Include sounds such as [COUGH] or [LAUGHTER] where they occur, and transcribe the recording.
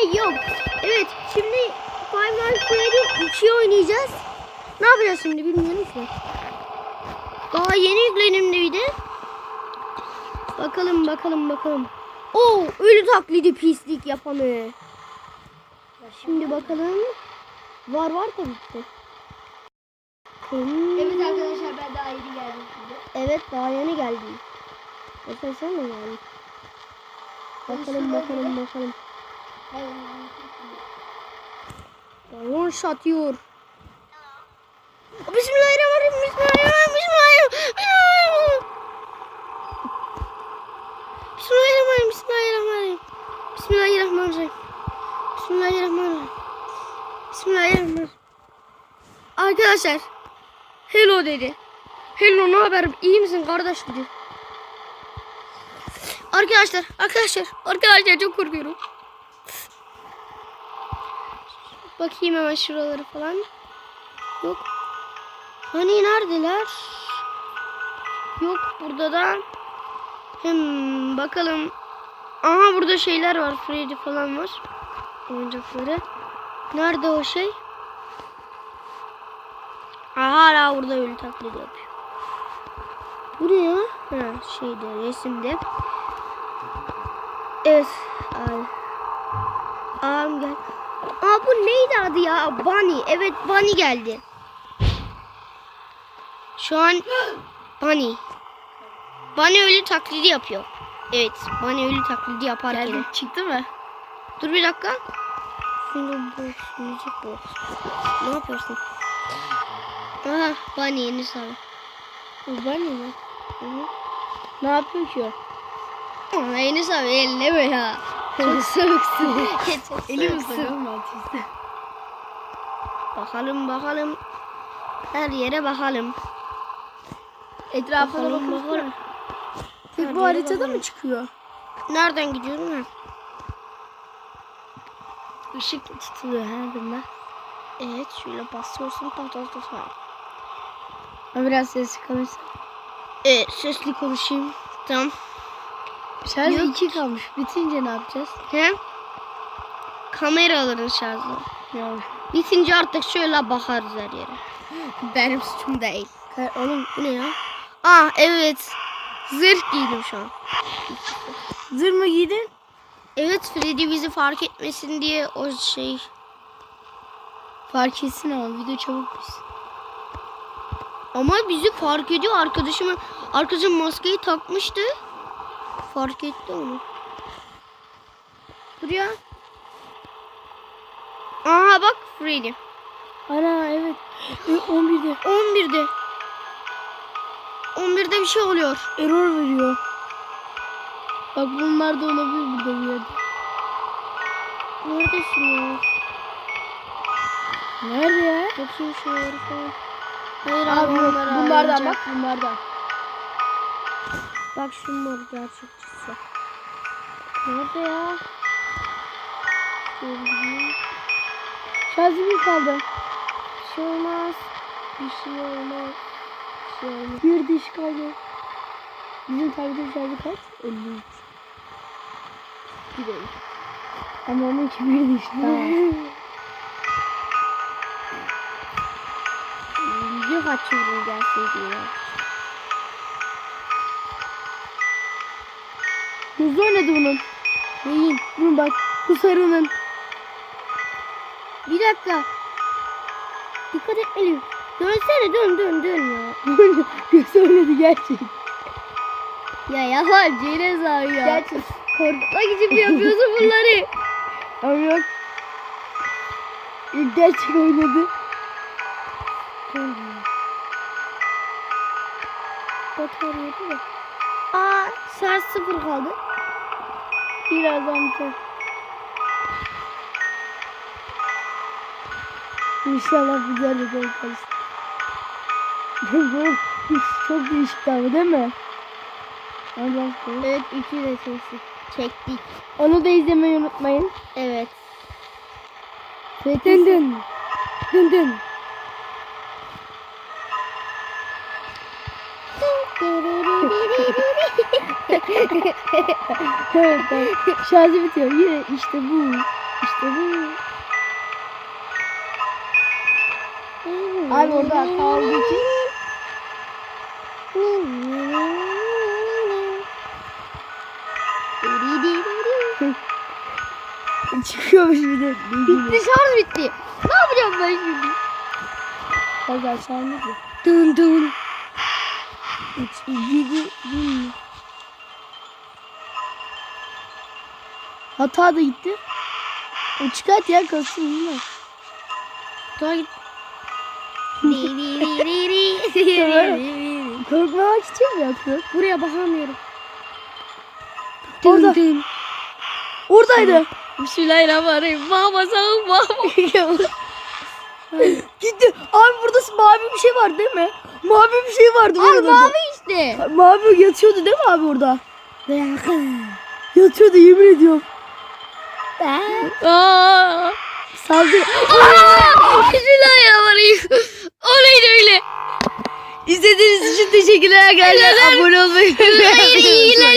şey yok. Evet şimdi Five Nights Freddy 2'yi oynayacağız. Ne yapacağız şimdi bilmiyorum ki. Daha yeni yüklenim bir de. Bakalım bakalım bakalım. Oo ölü taklidi pislik yapanı. Şimdi bakalım. Var var tabii ki. Hmm. Evet arkadaşlar ben daha yeni geldim şimdi. Evet daha yeni geldim. Mesela sen mi geldin? Bakalım bakalım bakalım. Shot yiyor. Bismillahirrahmanirrahim. Bismillahirrahmanirrahim. Bismillahirrahmanirrahim. Bismillahirrahmanirrahim. Bismillahirrahmanirrahim. Bismillahirrahmanirrahim. Bismillahirrahmanirrahim. Bismillahirrahmanirrahim. Arkadaşlar. Hello dedi. Hello ne haber? İyi misin kardeş dedi. Arkadaşlar, arkadaşlar, arkadaşlar çok korkuyorum. Bakayım hemen şuraları falan. Yok. Hani neredeler? Yok burada da. Hem bakalım. Aha burada şeyler var. Freddy falan var. Oyuncakları. Nerede o şey? Aha hala burada ölü taklidi yapıyor. Bu ne şeyde resimde. Evet. Ağam gel. Aa bu neydi adı ya? Bunny. Evet Bunny geldi. Şu an Bunny. Bunny ölü taklidi yapıyor. Evet. Bunny ölü taklidi yaparken. Geldim. Çıktı mı? Dur bir dakika. Şunu box, müzik box. Ne yapıyorsun? Aha Bunny yeni sarı. Uzay mı? Hı hı. Ne yapıyor ki o? Ama Enes abi elleme ya. Çok. [LAUGHS] Çok Elim Bakalım bakalım. Her yere bakalım. Etrafına Bakalım, bakalım. bakalım. Tek bu haritada bakalım. mı çıkıyor? Nereden gidiyorum ha? Işık tutuluyor her birine. Evet şöyle basıyorsun ta ta ta ta. Ama biraz sesli konuşsa. Evet sesli konuşayım. Tamam. Şarj Yok. iki kalmış. Bitince ne yapacağız? Hem kameraların şarjı. Yani. Bitince artık şöyle bakarız her yere. Benim suçum değil. Ka- Oğlum Bu ne ya? Ah evet. Zırh giydim şu an. zır mı giydin? Evet Freddy bizi fark etmesin diye o şey. Fark etsin ama video çabuk bitsin. Ama bizi fark ediyor arkadaşım. Arkadaşım maskeyi takmıştı. Fark etti onu. Dur ya. Aha bak Freddy. Ana evet. E, 11'de 11'de. 11'de bir şey oluyor. error veriyor. Bak bunlar da olabilir burada bir yerde. Neredesin ya? Nerede ya? Bakayım şuraları falan. Hayır Abi onları Bunlardan bak bunlardan. Bak şunlar gerçekçisi. Nerede ya? Şöyle gideyim. Şarjı bir kaldı. Bir şey olmaz. Bir şey olmaz. Bir şey olmaz. Bir diş kaldı. Bizim tabletin şarjı kaç? 53. Gidelim. Ama onunki bir diş daha. Video kaçırdım gelseydi ya. Hızlı oynadı bunun. Neyin? Bunun bak. Bu sarının. Bir dakika. Dikkat etmeliyim. Dönsene dön dön dön ya. [LAUGHS] Hızlı oynadı gerçek. Ya yalan Ceylez abi ya. Gerçek. Korkutmak için mi yapıyorsun bunları? [LAUGHS] Ama yok. Gerçek oynadı. Batarya değil mi? Aa şarj sıfır kaldı. Birazdan biter. İnşallah güzel bir gol kalsın. Çok değişik ama değil mi? Sonra. Evet üçü de sesi çektik. Onu da izlemeyi unutmayın. Evet. Dın dın. Dın dın. Evet, tamam. Şarjı bitiyor. Yine işte bu. İşte bu. Abi orada kaldı ki. Çıkıyormuş bir de. Bitti şarj bitti. Ne yapacağım ben şimdi? Pazar ne diyor? Dın dın. 3, 7, bin. Hata da gitti. O çıkart ya kalsın mi? Daha git. Korkmamak için mi yaptın? Buraya bakamıyorum. Orada. Oradaydı. Bismillahirrahmanirrahim. Baba sağ baba. [LAUGHS] Gitti. Abi burada mavi bir şey var değil mi? Mavi bir şey vardı burada. mavi işte. Mavi yatıyordu değil mi abi orada? Yatıyordu yemin ediyorum. Aa. Aa! [LAUGHS] Bismillahirrahmanirrahim. O neydi öyle? İzlediğiniz için teşekkürler arkadaşlar. Abone olmayı Hayır iyiler.